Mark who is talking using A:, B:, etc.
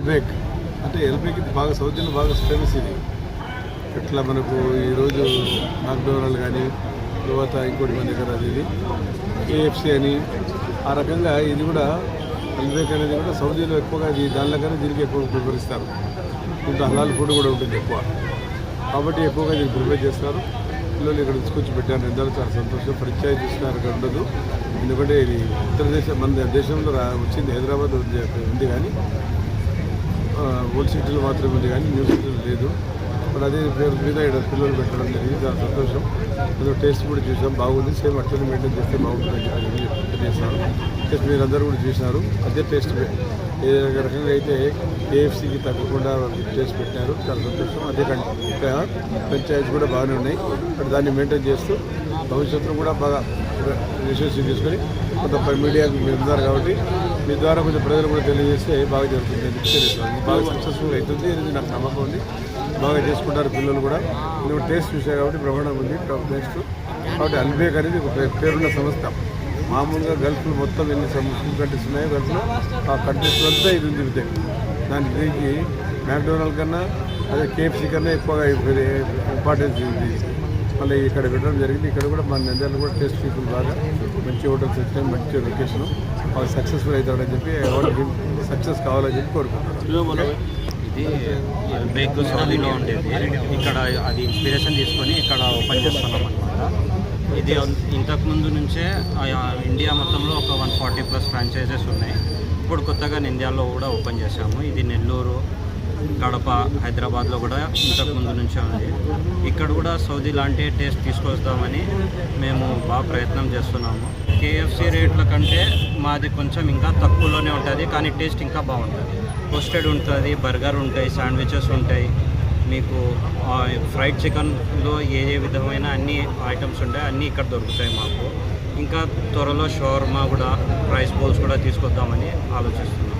A: ఎల్బేక్ అంటే ఎల్బేక్ ఇది బాగా సౌజన్యం బాగా ఫేమస్ ఇది. ఇట్లా మనకు ఈరోజు మ్యాక్డోనల్డ్ కానీ తర్వాత ఇంకోటి మన దగ్గర అది ఇది కేఎఫ్సి అని ఆ రకంగా ఇది కూడా ఎల్బేక్ అనేది కూడా సౌదీలో ఎక్కువగా ఇది దానిలో కానీ దీనికి ఎక్కువ ప్రిఫర్ ఇస్తారు దీంట్లో హలాల్ ఫుడ్ కూడా ఉంటుంది ఎక్కువ. కాబట్టి ఎక్కువగా దీన్ని ప్రిపేర్ చేస్తారు. పిల్లలు ఇక్కడ తీసుకొచ్చి పెట్టారు. అందరూ చాలా సంతోషం. పరిచయం చేస్తున్నారు ఇక్కడ ఉండదు. ఎందుకంటే ఇది ఇతర దేశం మన దేశంలో రా వచ్చింది హైదరాబాద్ ఉంది ఉంది కానీ ఓల్డ్ సిటీలో మాత్రమే ఉంది కానీ న్యూ సిటీలో లేదు. ఇప్పుడు అదే పేరు మీద ఇక్కడ పిల్లలు పెట్టడం జరిగింది. చాలా సంతోషం. ఏదో టేస్ట్ కూడా చూసాం. బాగుంది. సేమ్ అట్లనే మెయింటైన్ చేస్తే బాగుంటుందని చెప్పి చేశారు మీరు మీరందరూ కూడా చూసినారు అదే టేస్ట్ ఏ రకంగా అయితే కేఎఫ్సీకి తగ్గకుండా టేస్ట్ పెట్టారు. చాలా సంతోషం. అదే కంటే పంచాయతీ కూడా బాగానే ఉన్నాయి. బట్ దాన్ని మెయింటైన్ చేస్తూ భవిష్యత్తులో కూడా బాగా విశ్వాసం తీసుకొని కొంత మీడియాకు మీరు ఉన్నారు కాబట్టి మీ ద్వారా కొంచెం ప్రజలు కూడా తెలియజేస్తే బాగా జరుగుతుంది అని బాగా సక్సెస్ఫుల్ అవుతుంది అనేది నాకు నమ్మకం ఉంది. బాగా చేసుకుంటారు పిల్లలు కూడా. నేను టేస్ట్ చూసా కాబట్టి బ్రహ్మాండం ఉంది. టేస్ట్ కాబట్టి అల్బేక్ అనేది ఒక పే- పేరున్న సంస్థ. మామూలుగా గల్ఫ్లు మొత్తం ఎన్ని ముస్లిం కంట్రీస్ ఉన్నాయో గల్ఫ్లో ఆ కంట్రీస్ అంతా ఇది ఉంది విద్య. దానికి దీనికి మ్యాక్డొనాల్డ్ కన్నా అదే కేఎఫ్సీ కన్నా ఎక్కువగా ఇంపార్టెన్స్ ఉంది మళ్ళీ ఇక్కడ పెట్టడం జరిగింది. ఇక్కడ కూడా మన నంద్యాల కూడా టేస్ట్ పీపుల్ బాగా మంచి హోటల్స్ వచ్చినాయి మంచి లొకేషన్. వాళ్ళు సక్సెస్ఫుల్ అవుతాడని చెప్పి ఎవరికి సక్సెస్ కావాలని చెప్పి కోరుకుంటున్నాను
B: ఇది బేక్ సౌదీలో ఉండేది. ఇక్కడ అది ఇన్స్పిరేషన్ తీసుకొని ఇక్కడ ఓపెన్ చేస్తున్నాం అనమాట ఇది ఇంతకు ముందు నుంచే ఇండియా మొత్తంలో ఒక వన్ ఫార్టీ ప్లస్ ఫ్రాంచైజెస్ ఉన్నాయి. ఇప్పుడు కొత్తగా ఇండియాలో కూడా ఓపెన్ చేశాము. ఇది నెల్లూరు కడప హైదరాబాద్లో కూడా ఇంతకు ముందు నుంచే ఉంది. ఇక్కడ కూడా సౌదీ లాంటి టేస్ట్ తీసుకొస్తామని మేము బాగా ప్రయత్నం చేస్తున్నాము. కేఎఫ్సి రేట్ల కంటే మాది కొంచెం ఇంకా తక్కువలోనే ఉంటుంది కానీ టేస్ట్ ఇంకా బాగుంటుంది. రోస్టెడ్ ఉంటుంది బర్గర్ ఉంటాయి శాండ్విచెస్ ఉంటాయి. మీకు ఫ్రైడ్ చికెన్లో ఏ ఏ విధమైన అన్ని ఐటమ్స్ ఉంటాయి అన్నీ ఇక్కడ దొరుకుతాయి మాకు. ఇంకా త్వరలో షవర్మా కూడా రైస్ బౌల్స్ కూడా తీసుకొద్దామని ఆలోచిస్తున్నాం